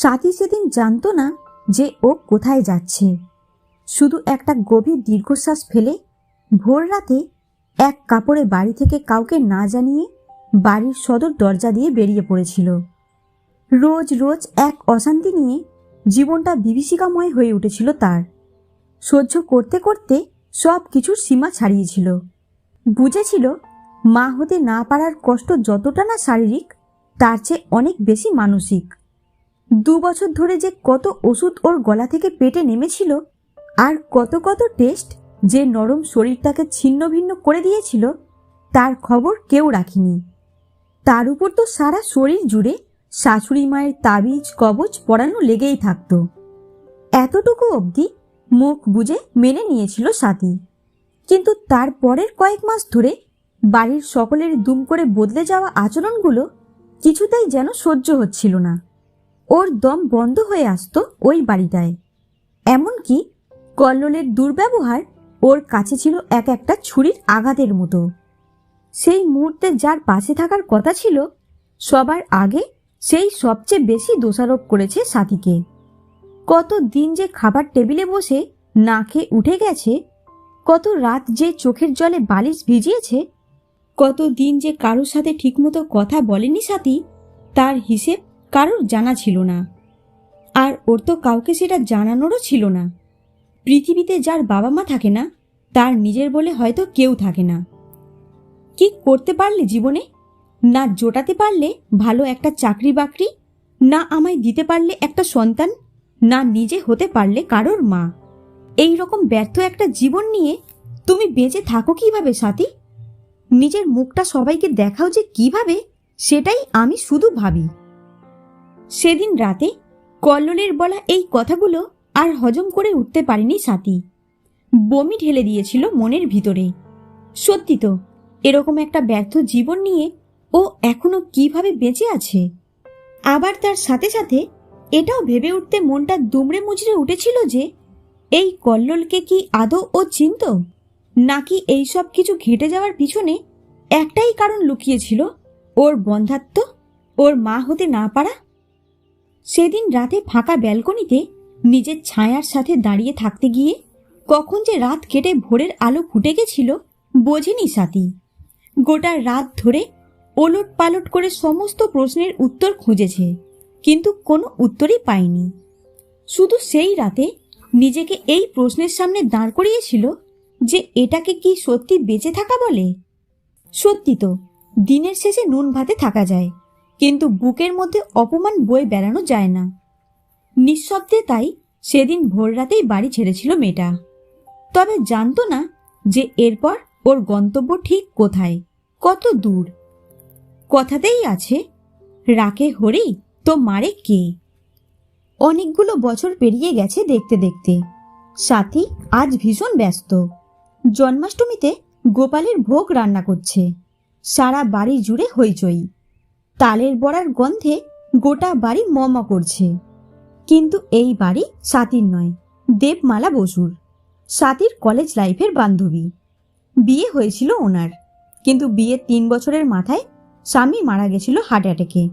সাথী সেদিন জানতো না যে ও কোথায় যাচ্ছে। শুধু একটা গভীর দীর্ঘশ্বাস ফেলে ভোর রাতে এক কাপড়ে বাড়ি থেকে কাউকে না জানিয়ে বাড়ির সদর দরজা দিয়ে বেরিয়ে পড়েছিল। রোজ রোজ এক অশান্তি নিয়ে জীবনটা বিভীষিকাময় হয়ে উঠেছিল তার। সহ্য করতে করতে সব কিছুর সীমা ছাড়িয়েছিল। বুঝেছিল মা হতে না পারার কষ্ট যতটা না শারীরিক, তার চেয়ে অনেক বেশি মানসিক। দু বছর ধরে যে কত ওষুধ ওর গলা থেকে পেটে নেমেছিল আর কত কত টেস্ট যে নরম শরীরটাকে ছিন্ন ভিন্ন করে দিয়েছিল, তার খবর কেউ রাখেনি। তার উপর তো সারা শরীর জুড়ে শাশুড়ি মায়ের তাবিজ, কবচ পরানো লেগেই থাকত। এতটুকু অবধি মুখ বুঝে মেনে নিয়েছিল সাথী। কিন্তু তার পরের কয়েক মাস ধরে বাড়ির সকলের দুম করে বদলে যাওয়া আচরণগুলো কিছুতেই যেন সহ্য হচ্ছিল না। ওর দম বন্ধ হয়ে আসতো ওই বাড়িটায়। এমনকি কল্লোলের দুর্ব্যবহার ওর কাছে ছিল এক একটা ছুরির আঘাতের মতো। সেই মুহূর্তে যার পাশে থাকার কথা ছিল, সবার আগে সেই সবচেয়ে বেশি দোষারোপ করেছে সাথীকে। কত দিন যে খাবার টেবিলে বসে না খেয়ে উঠে গেছে, কত রাত যে চোখের জলে বালিশ ভিজিয়েছে, কত দিন যে কারোর সাথে ঠিকমতো কথা বলেনি সাথী, তার হিসেব কারোর জানা ছিল না। আর ওর তো কাউকে সেটা জানানোরও ছিল না। পৃথিবীতে যার বাবা মা থাকে না, তার নিজের বলে হয়তো কেউ থাকে না। কি করতে পারলে জীবনে? না জোটাতে পারলে ভালো একটা চাকরি বাকরি না আমায় দিতে পারলে একটা সন্তান? না নিজে হতে পারলে কারোর মা? এই রকম ব্যর্থ একটা জীবন নিয়ে তুমি বেঁচে থাকো কীভাবে, সাথী? নিজের মুখটা সবাইকে দেখাও যে কীভাবে, সেটাই আমি শুধু ভাবি। সেদিন রাতে কল্লোলের বলা এই কথাগুলো আর হজম করে উঠতে পারেনি সাথী। বমি ঢেলে দিয়েছিল মনের ভিতরে। সত্যি তো, এরকম একটা ব্যর্থ জীবন নিয়ে ও এখনও কীভাবে বেঁচে আছে? আবার তার সাথে সাথে এটাও ভেবে উঠতে মনটা দুমড়ে মুচড়ে উঠেছিল যে এই কল্লোলকে কি আদৌ ও চিনত? নাকি এই সব কিছু ঘেটে যাওয়ার পিছনে একটাই কারণ লুকিয়েছিল, ওর বন্ধাত্ম, ওর মা হতে না পারা সেদিন রাতে ফাঁকা ব্যালকনিতে নিজের ছায়ার সাথে দাঁড়িয়ে থাকতে গিয়ে কখন যে রাত কেটে ভোরের আলো ফুটে গেছিল, বোঝেনি সাথী। গোটা রাত ধরে ওলট পালট করে সমস্ত প্রশ্নের উত্তর খুঁজেছে, কিন্তু কোনো উত্তরই পায়নি। শুধু সেই রাতে নিজেকে এই প্রশ্নের সামনে দাঁড় করিয়েছিল যে এটাকে কি সত্যি বেঁচে থাকা বলে? সত্যি তো, দিনের শেষে নুন ভাতে থাকা যায়। কিন্তু বুকের মধ্যে অপমান বয়ে বেড়ানো যায় না। নিঃশব্দে তাই সেদিন ভোর রাতেই বাড়ি ছেড়েছিল মেয়েটা। তবে জানতো না যে এরপর ওর গন্তব্য ঠিক কোথায়, কত দূর। কথাতেই আছে, রাকে হরি, তো মারে কে? অনেকগুলো বছর পেরিয়ে গেছে দেখতে দেখতে। সাথী আজ ভীষণ ব্যস্ত। জন্মাষ্টমীতে গোপালের ভোগ রান্না করছে। সারা বাড়ি জুড়ে হইচই। তালের বড়ার গন্ধে গোটা বাড়ি মম করছে। কিন্তু এই বাড়ি সাতির নয়, দেবমালা বসুর। সাতির কলেজ লাইফের বান্ধবী। বিয়ে হয়েছিল ওনার, কিন্তু বিয়ের তিন বছরের মাথায় স্বামী মারা গেছিল হার্ট অ্যাটাকে।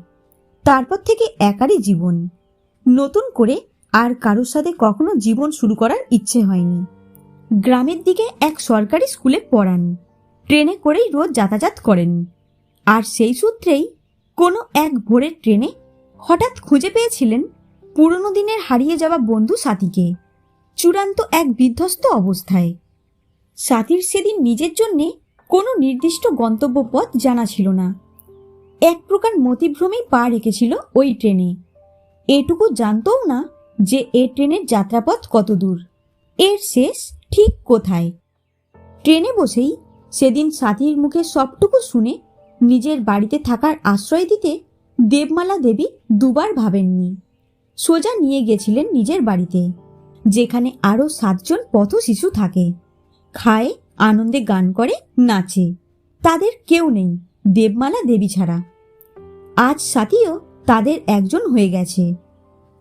তারপর থেকে একারই জীবন। নতুন করে আর কারোর সাথে কখনো জীবন শুরু করার ইচ্ছে হয়নি। গ্রামের দিকে এক সরকারি স্কুলে পড়ান। ট্রেনে করেই রোজ যাতায়াত করেন। আর সেই সূত্রেই কোনো এক ভোরের ট্রেনে হঠাৎ খুঁজে পেয়েছিলেন পুরনো দিনের হারিয়ে যাওয়া বন্ধু সাথীকে, চূড়ান্ত এক বিধ্বস্ত অবস্থায়। সাথীর সেদিন নিজের জন্যে কোনো নির্দিষ্ট গন্তব্য পথ জানা ছিল না। এক প্রকার মতিভ্রমেই পা রেখেছিল ওই ট্রেনে। এটুকু জানতও না যে এ ট্রেনের যাত্রাপথ কত দূর। এর শেষ ঠিক কোথায়? ট্রেনে বসেই সেদিন সাথীর মুখে সবটুকু শুনে নিজের বাড়িতে থাকার আশ্রয় দিতে দেবমালা দেবী দুবার ভাবেননি। সোজা নিয়ে গেছিলেন নিজের বাড়িতে, যেখানে আরও সাতজন পথ শিশু থাকে। খায়, আনন্দে গান করে, নাচে। তাদের কেউ নেই, দেবমালা দেবী ছাড়া। আজ সাথীও তাদের একজন হয়ে গেছে।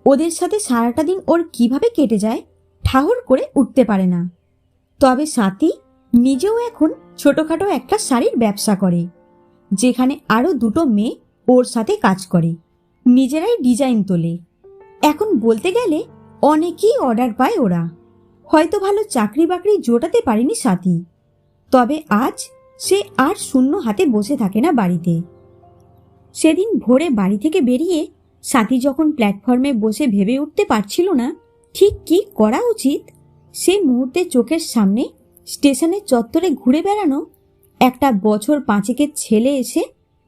ওদের সাথে সারাটা দিন ওর কীভাবে কেটে যায়, ঠাহর করে উঠতে পারে না। তবে সাথী নিজেও এখন ছোটখাটো একটা শাড়ির ব্যবসা করে। যেখানে আরও দুটো মেয়ে ওর সাথে কাজ করে। নিজেরাই ডিজাইন তোলে। এখন বলতে গেলে অনেকেই অর্ডার পায় ওরা। হয়তো ভালো চাকরি বাকরি জোটাতে পারেনি সাথী। তবে আজ সে আর শূন্য হাতে বসে থাকে না বাড়িতে। সেদিন ভোরে বাড়ি থেকে বেরিয়ে সাথী যখন প্ল্যাটফর্মে বসে ভেবে উঠতে পারছিল না, ঠিক কি করা উচিত? সে মুহূর্তে চোখের সামনে স্টেশনের চত্বরে ঘুরে বেড়ানো একটা বছর পাঁচেকের ছেলে এসে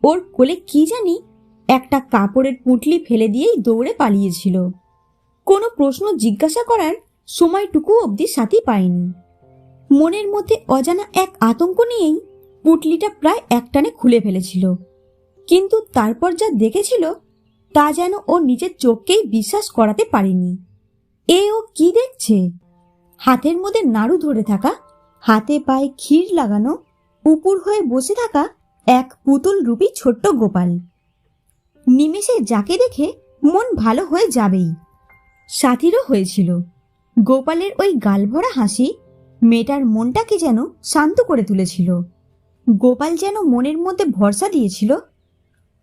ওর কোলে কি জানি একটা কাপড়ের পুঁটলি ফেলে দিয়েই দৌড়ে পালিয়েছিল। কোনো প্রশ্ন জিজ্ঞাসা করার সময়টুকু অবধি সাথী পায়নি। মনের মধ্যে অজানা এক আতঙ্ক নিয়েই পুটলিটা প্রায় একটানে খুলে ফেলেছিল। কিন্তু তারপর যা দেখেছিল তা যেন ও নিজের চোখকেই বিশ্বাস করাতে পারেনি। এ ও কি দেখছে? হাতের মধ্যে নাড়ু ধরে থাকা, হাতে পায়ে ক্ষীর লাগানো উপুর হয়ে বসে থাকা এক পুতুল রূপী ছোট্ট গোপাল। নিমেষে যাকে দেখে মন ভালো হয়ে যাবেই। সাথীরও হয়েছিল। গোপালের ওই গালভরা হাসি মেয়েটার মনটাকে যেন শান্ত করে তুলেছিল। গোপাল যেন মনের মধ্যে ভরসা দিয়েছিল,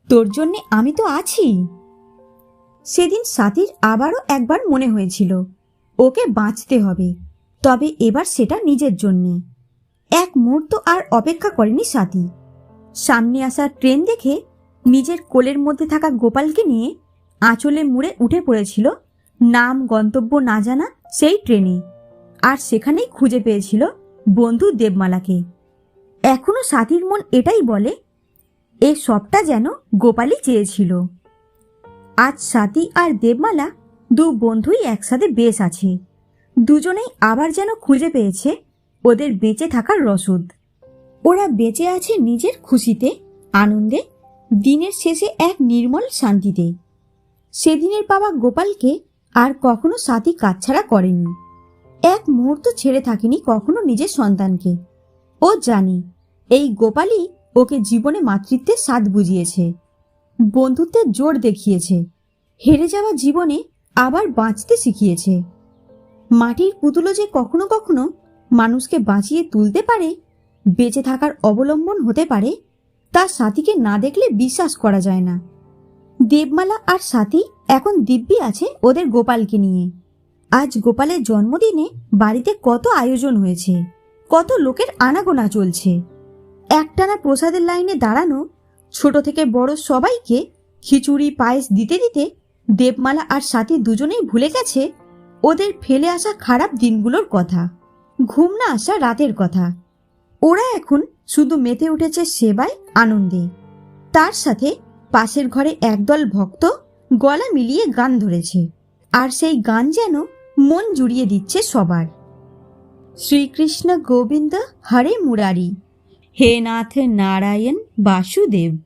তোর জন্যে আমি তো আছি। সেদিন সাথীর আবারও একবার মনে হয়েছিল, ওকে বাঁচতে হবে, তবে এবার সেটা নিজের জন্যে। এক মুহূর্ত আর অপেক্ষা করেনি সাথী সামনে আসা ট্রেন দেখে নিজের কোলের মধ্যে থাকা গোপালকে নিয়ে আঁচলে মুড়ে উঠে পড়েছিল নাম গন্তব্য না জানা সেই ট্রেনে। আর সেখানেই খুঁজে পেয়েছিল বন্ধু দেবমালাকে। এখনও সাথীর মন এটাই বলে, এ সবটা যেন গোপালই চেয়েছিল। আজ সাথী আর দেবমালা দু বন্ধুই একসাথে বেশ আছে। দুজনেই আবার যেন খুঁজে পেয়েছে ওদের বেঁচে থাকার রসদ। ওরা বেঁচে আছে নিজের খুশিতে, আনন্দে, দিনের শেষে এক নির্মল শান্তিতে। সেদিনের বাবা গোপালকে আর কখনো সাথী কাছছাড়া করেনি। এক মুহূর্ত ছেড়ে থাকেনি কখনো নিজের সন্তানকে। ও জানি, এই গোপালই ওকে জীবনে মাতৃত্বের স্বাদ বুঝিয়েছে। বন্ধুত্বের জোর দেখিয়েছে। হেরে যাওয়া জীবনে আবার বাঁচতে শিখিয়েছে। মাটির পুতুলো যে কখনো কখনো মানুষকে বাঁচিয়ে তুলতে পারে, বেঁচে থাকার অবলম্বন হতে পারে, তা সাথীকে না দেখলে বিশ্বাস করা যায় না। দেবমালা আর সাথী এখন দিব্যি আছে ওদের গোপালকে নিয়ে। আজ গোপালের জন্মদিনে বাড়িতে কত আয়োজন হয়েছে, কত লোকের আনাগোনা চলছে। একটানা প্রসাদের লাইনে দাঁড়ানো ছোট থেকে বড় সবাইকে খিচুড়ি, পায়েস দিতে দিতে দেবমালা আর সাথী দুজনেই ভুলে গেছে ওদের ফেলে আসা খারাপ দিনগুলোর কথা। ঘুম না আসা রাতের কথা। ওরা এখন শুধু মেতে উঠেছে সেবায় আনন্দে। তার সাথে পাশের ঘরে একদল ভক্ত গলা মিলিয়ে গান ধরেছে। আর সেই গান যেন মন জুড়িয়ে দিচ্ছে সবার। শ্রীকৃষ্ণ গোবিন্দ হরে মুরারি। হে নাথ নারায়ণ বাসুদেব।